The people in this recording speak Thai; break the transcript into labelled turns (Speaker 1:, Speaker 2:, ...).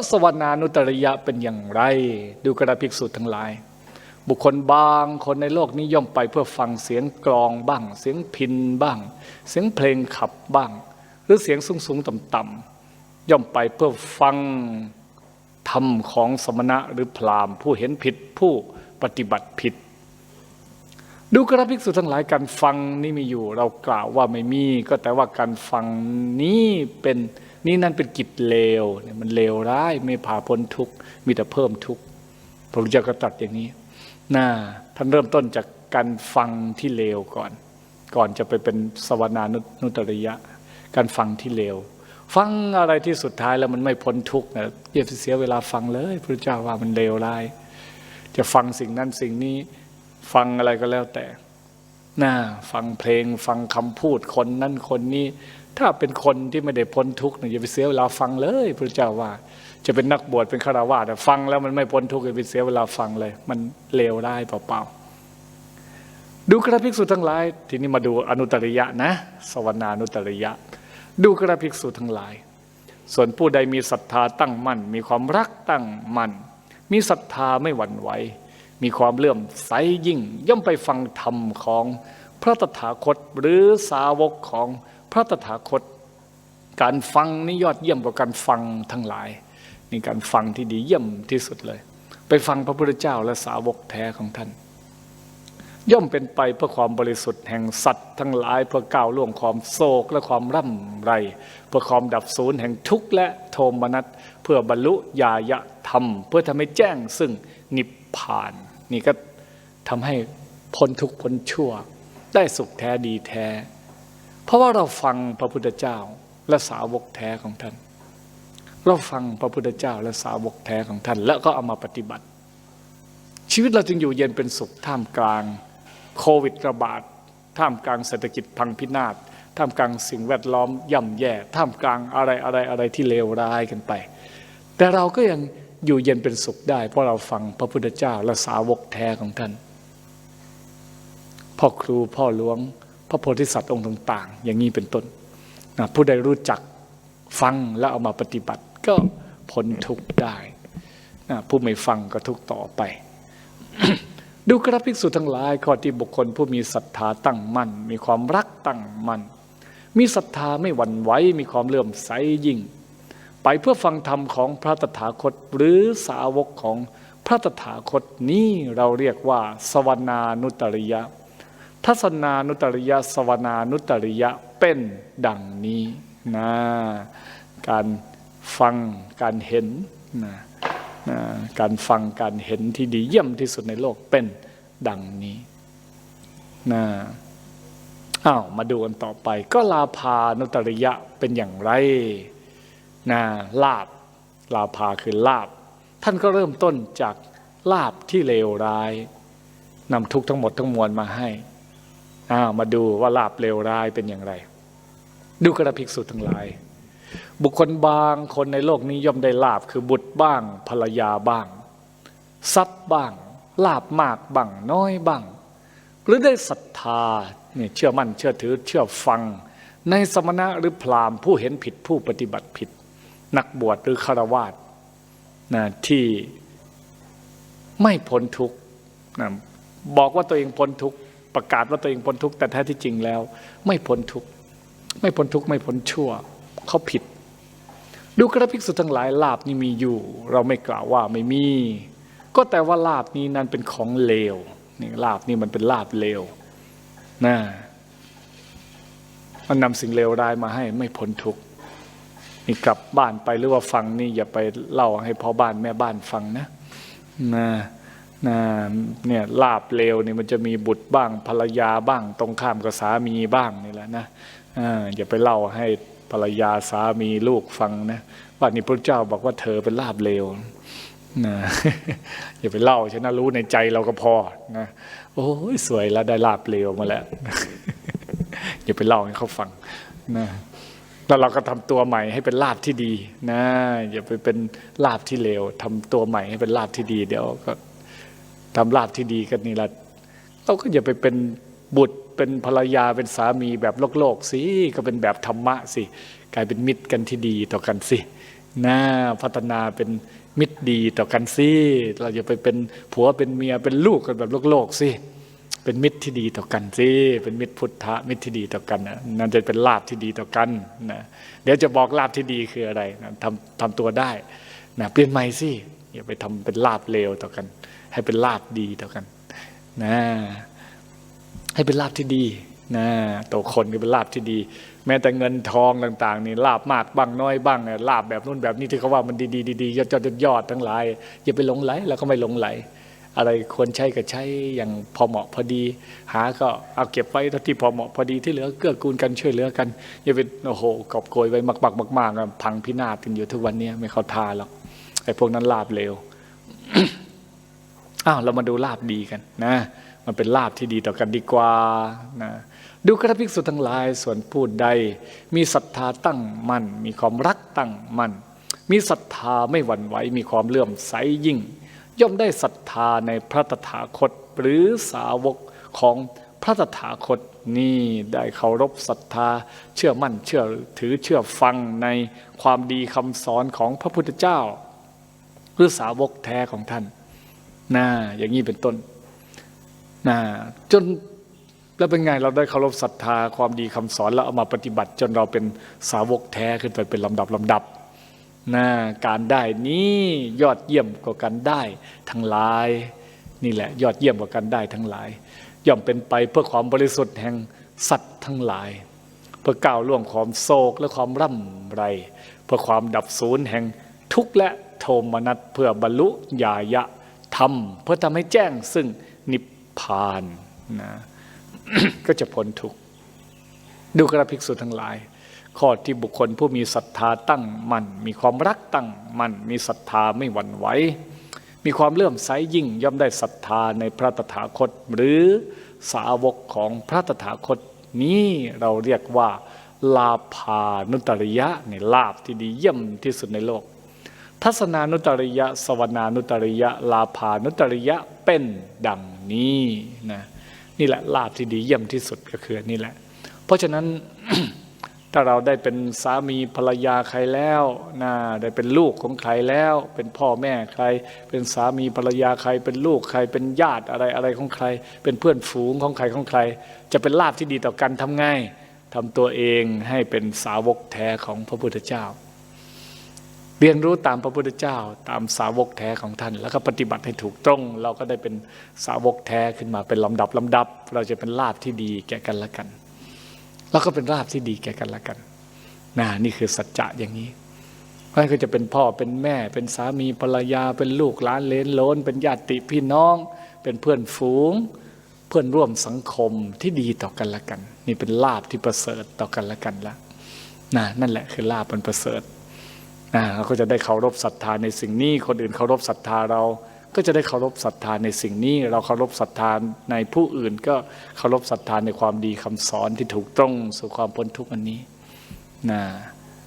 Speaker 1: กสวนานุตริยะเป็นอย่างไร ดูกระภิกษุทั้งหลาย บุคคลบางคนในโลกนี้ย่อมไปเพื่อฟังเสียงกลองบ้าง เสียงพินบ้าง เสียงเพลงขับบ้าง หรือเสียงสูงสูงต่ำต่ำย่อมไปเพื่อฟังธรรมของสมณะหรือพราหมณ์ ผู้เห็นผิดผู้ปฏิบัติผิด ดูกระภิกษุทั้งหลายการฟังนี่มีอยู่ เรากล่าวว่าไม่มี ก็แต่ว่าการฟังนี้เป็น นี่นั่นเป็นกิจเลวเนี่ยมันเลวร้ายไม่พาพ้นทุกข์มีแต่เพิ่มทุกข์พระพุทธเจ้าก็ตรัสอย่างนี้น่าท่านเริ่มต้นจากการฟังที่เลวก่อน ก่อนจะไปเป็นสวนานุนุตริยะ การฟังที่เลว ฟังอะไรที่สุดท้ายแล้วมันไม่พ้นทุกข์นะอย่าเสียเวลาฟังเลยพระเจ้าว่ามันเลวร้าย จะฟังสิ่งนั้นสิ่งนี้ฟังอะไรก็แล้วแต่น่าฟังเพลงฟังคำพูดคนนั้นคนนี้ ถ้าเป็นคนที่ไม่ได้พ้นทุกข์เนี่ยอย่าไปเสียเวลาฟังเลยพระเจ้าว่า จะเป็นนักบวชเป็นฆราวาสแต่ฟังแล้วมันไม่พ้นทุกข์อย่าไปเสียเวลาฟังเลย มันเลวได้เปล่าๆดูกระภิกษุทั้งหลาย ทีนี้มาดูอนุตริยะนะ สวนานุตริยะ ดูกระภิกษุทั้งหลาย ส่วนผู้ใดมีศรัทธาตั้งมั่น มีความรักตั้งมั่น มีศรัทธาไม่หวั่นไหวมีความเลื่อมใสยิ่ง ย่อมไปฟังธรรมของพระตถาคตหรือสาวกของ พระตถาคต การฟังนี่ยอดเยี่ยมกว่าการฟังทั้งหลายนี่การฟังที่ดีเยี่ยมที่สุดเลย ไปฟังพระพุทธเจ้าและสาวกแท้ของท่าน ย่อมเป็นไปเพื่อความบริสุทธิ์แห่งสัตว์ทั้งหลายเพื่อก้าวล่วงความโศกและความร่ำไร เพื่อความดับศูนย์แห่งทุกข์และโทมนัสเพื่อบรรลุญาญธรรม เพื่อทำให้แจ้งซึ่งนิพพาน นี่ก็ทำให้พ้นทุกข์พ้นชั่ว ได้สุขแท้ดีแท้ เพราะว่าเราฟังพระพุทธเจ้าและสาวกแท้ของท่าน เราฟังพระพุทธเจ้าและสาวกแท้ของท่าน แล้วก็เอามาปฏิบัติ ชีวิตเราจึงอยู่เย็นเป็นสุขท่ามกลางโควิดระบาด ท่ามกลางเศรษฐกิจพังพินาศท่ามกลางสิ่งแวดล้อมย่ำแย่ ท่ามกลางอะไรอะไรอะไรที่เลวร้ายกันไป แต่เราก็ยังอยู่เย็นเป็นสุขได้ เพราะเราฟังพระพุทธเจ้าและสาวกแท้ของท่าน พ่อครูพ่อหลวง พระโพธิสัตว์องค์ต่าง ๆ อย่างนี้เป็นต้นนะผู้ใดรู้จักฟังแล้วเอามาปฏิบัติก็พ้นทุกข์ได้นะผู้ไม่ฟังก็ทุกข์ต่อไป ดูกระภิกษุทั้งหลายข้อที่บุคคลผู้มีศรัทธาตั้งมั่น มีความรักตั้งมั่น มีศรัทธาไม่หวั่นไหวมีความเลื่อมใสยิ่ง ไปเพื่อฟังธรรมของพระตถาคตหรือสาวกของพระตถาคตนี้เราเรียกว่า สวนานุตริยะ ทัศนานุตริยะสวนานุตริยะเป็นดังนี้นะการฟังการเห็นนะนะการฟังการเห็นที่ดีเยี่ยมที่สุดในโลกเป็นดังนี้นะอ้าวมาดูกันต่อไป ก็ลาภานุตริยะเป็นอย่างไรนะลาบลาภาคือลาบ ท่านก็เริ่มต้นจากลาบที่เลวร้ายนำทุกข์ทั้งหมดทั้งมวลมาให้ มาดูว่าลาบเลวร้ายเป็นอย่างไร ดูกระภิกษุทั้งหลาย บุคคลบางคนในโลกนี้ย่อมได้ลาบคือบุตรบ้าง ภรรยาบ้างทรัพย์บ้าง ลาบมากบ้างน้อยบ้าง หรือได้ศรัทธาเนี่ยเชื่อมั่นเชื่อถือเชื่อฟัง ในสมณะหรือพราหมณ์ผู้เห็นผิดผู้ปฏิบัติผิด นักบวชหรือฆราวาสนะที่ไม่พ้นทุกข์นะบอกว่าตัวเองพ้นทุกข์ ประกาศว่าตัวเองพ้นทุกข์แต่แท้ที่จริงแล้ว ไม่พ้นทุกข์ไม่พ้นทุกข์ไม่พ้นชั่ว เขาผิด ดูกระภิกษุทั้งหลายลาบนี้มีอยู่ เราไม่กล่าวว่าไม่มี ก็แต่ว่าลาบนี้นั้นเป็นของเลวนี่ลาบนี้มันเป็นลาบเลวนะมันนำสิ่งเลวร้ายมาให้ไม่พ้นทุกข์นี่กลับบ้านไปหรือว่าฟังนี่อย่าไปเล่าให้พ่อบ้านแม่บ้านฟังนะนะ นะเนี่ยลาบเลวนี่มันจะมีบุตรบ้างภรรยาบ้าง ตรงข้ามกับสามีบ้างนี่แหละนะอย่าไปเล่าให้ภรรยาสามีลูกฟังนะว่านี่พระเจ้าบอกว่าเธอเป็นลาบเลวนะอย่าไปเล่าฉันนะรู้ในใจเราก็พอนะโอ้ยสวยแล้วได้ลาบเลวมาแล้วอย่าไปเล่าให้เขาฟังนะแล้วเราก็ทำตัวใหม่ให้เป็นลาบที่ดีนะอย่าไปเป็นลาบที่เลวทำตัวใหม่ให้เป็นลาบที่ดีเดี๋ยวก็ ทำลาบที่ดีกันนี่ละเราก็อย่าไปเป็นบุตรเป็นภรรยาเป็นสามีแบบโลกโลกสิก็เป็นแบบธรรมะสิกลายเป็นมิตรกันที่ดีต่อกันสิน่าพัฒนาเป็นมิตรดีต่อกันสิเราอย่าไปเป็นผัวเป็นเมียเป็นลูกกันแบบโลกๆสิเป็นมิตรที่ดีต่อกันสิเป็นมิตรพุทธะมิตรที่ดีต่อกันนะนั่นจะเป็นลาบที่ดีต่อกันนะเดี๋ยวจะบอกลาบที่ดีคืออะไรนะทำทำตัวได้นะเปลี่ยนใหม่สิ อย่าไปทำเป็นลาบเลวต่อกัน ให้เป็นลาบดีต่อกันนะให้เป็นลาบที่ดีนะตัวคนก็เป็นลาบที่ดี แม้แต่เงินทองต่าง ๆ นี่ลาบมากบ้างน้อยบ้างเนี่ยลาบแบบนู้นแบบนี้ที่เขาว่ามันดีๆดีๆยอดยอดยอดทั้งหลาย อย่าไปหลงไหลแล้วก็ไม่หลงไหล อะไรควรใช้ก็ใช้อย่างพอเหมาะพอดี หาก็เอาเก็บไว้เท่าที่พอเหมาะพอดีที่เหลือเกื้อกูลกันช่วยเหลือกันอย่าไปโอ้โหกอบโกยไว้มากๆมากๆอะพังพินาศกันอยู่ทุกวันนี้ไม่เข้าทาหรอก อ้พวกนั้นลาบเลวอ้าวเรามาดูลาบดีกันนะ มันเป็นลาบที่ดีต่อกันดีกว่านะดูกระภิกษุทั้งหลายส่วนผู้ใด มีศรัทธาตั้งมั่นมีความรักตั้งมั่นมีศรัทธาไม่หวั่นไหวมีความเลื่อมใสยิ่ง ย่อมได้ศรัทธาในพระตถาคตหรือสาวกของพระตถาคตนี่ได้เคารพศรัทธา เชื่อมั่นเชื่อถือเชื่อฟังในความดีคำสอนของพระพุทธเจ้า หรือสาวกแท้ของท่านนะอย่างนี้เป็นต้นนะจนแล้วเป็นไงเราได้เคารพศรัทธาความดีคำสอนแล้วเอามาปฏิบัติ จนเราเป็นสาวกแท้ขึ้นไปเป็นลำดับลำดับนะการได้นี้ยอดเยี่ยมกว่ากันได้ทั้งหลาย นี่แหละ ยอดเยี่ยมกว่ากันได้ทั้งหลาย ย่อมเป็นไปเพื่อความบริสุทธิ์แห่งสัตว์ทั้งหลาย เพื่อก้าวล่วงความโศกและความร่ำไร เพื่อความดับศูนย์แห่งทุกข์และ โทมนัสเพื่อบรรลุญายะธรรม เพื่อทำให้แจ้งซึ่งนิพพานนะก็จะพ้นทุกข์ดูกระภิกษุทั้งหลาย ข้อที่บุคคลผู้มีศรัทธาตั้งมั่นมีความรักตั้งมั่นมีศรัทธาไม่หวั่นไหวมีความเลื่อมใสยิ่งย่อมได้ศรัทธาในพระตถาคต หรือสาวกของพระตถาคตนี้เราเรียกว่าลาภานุตริยะในลาภที่ดีเยี่ยมที่สุดในโลก ทัศนานุตริยะ สวนานุตริยะ ลาภานุตริยะเป็นดังนี้นะนี่แหละลาภที่ดีเยี่ยมที่สุดก็คือนี่แหละ เพราะฉะนั้นถ้าเราได้เป็นสามีภรรยาใครแล้วนะได้เป็นลูกของใครแล้ว เป็นพ่อแม่ใคร เป็นสามีภรรยาใคร เป็นลูกใคร เป็นญาติอะไรอะไรของใคร เป็นเพื่อนฝูงของใครของใคร จะเป็นลาภที่ดีต่อกันทำไงทำตัวเองให้เป็นสาวกแท้ของพระพุทธเจ้า เรียนรู้ตามพระพุทธเจ้าตามสาวกแท้ของท่าน แล้วก็ปฏิบัติให้ถูกต้องเราก็ได้เป็นสาวกแท้ขึ้นมาเป็นลำดับลำดับ เราจะเป็นลาภที่ดีแก่กันและกันแล้วก็เป็นลาภที่ดีแก่กันและกันนะนี่คือสัจจะอย่างนี้เพราะนั้นก็จะเป็นพ่อเป็นแม่ เป็นสามีภรรยาเป็นลูกหลานเลนโลนเป็นญาติพี่น้อง เป็นเพื่อนฝูง เพื่อนร่วมสังคมที่ดีต่อกันและกัน นี่เป็นลาภที่ประเสริฐต่อกันและกันละนะนั่นแหละคือลาภมันประเสริฐ เราก็จะได้เคารพศรัทธาในสิ่งนี้ คนอื่นเคารพศรัทธาเราก็จะได้เคารพศรัทธาในสิ่งนี้ เราเคารพศรัทธาในผู้อื่น ก็เคารพศรัทธาในความดีคำสอนที่ถูกต้องสู่ความพ้นทุกข์อันนี้นะ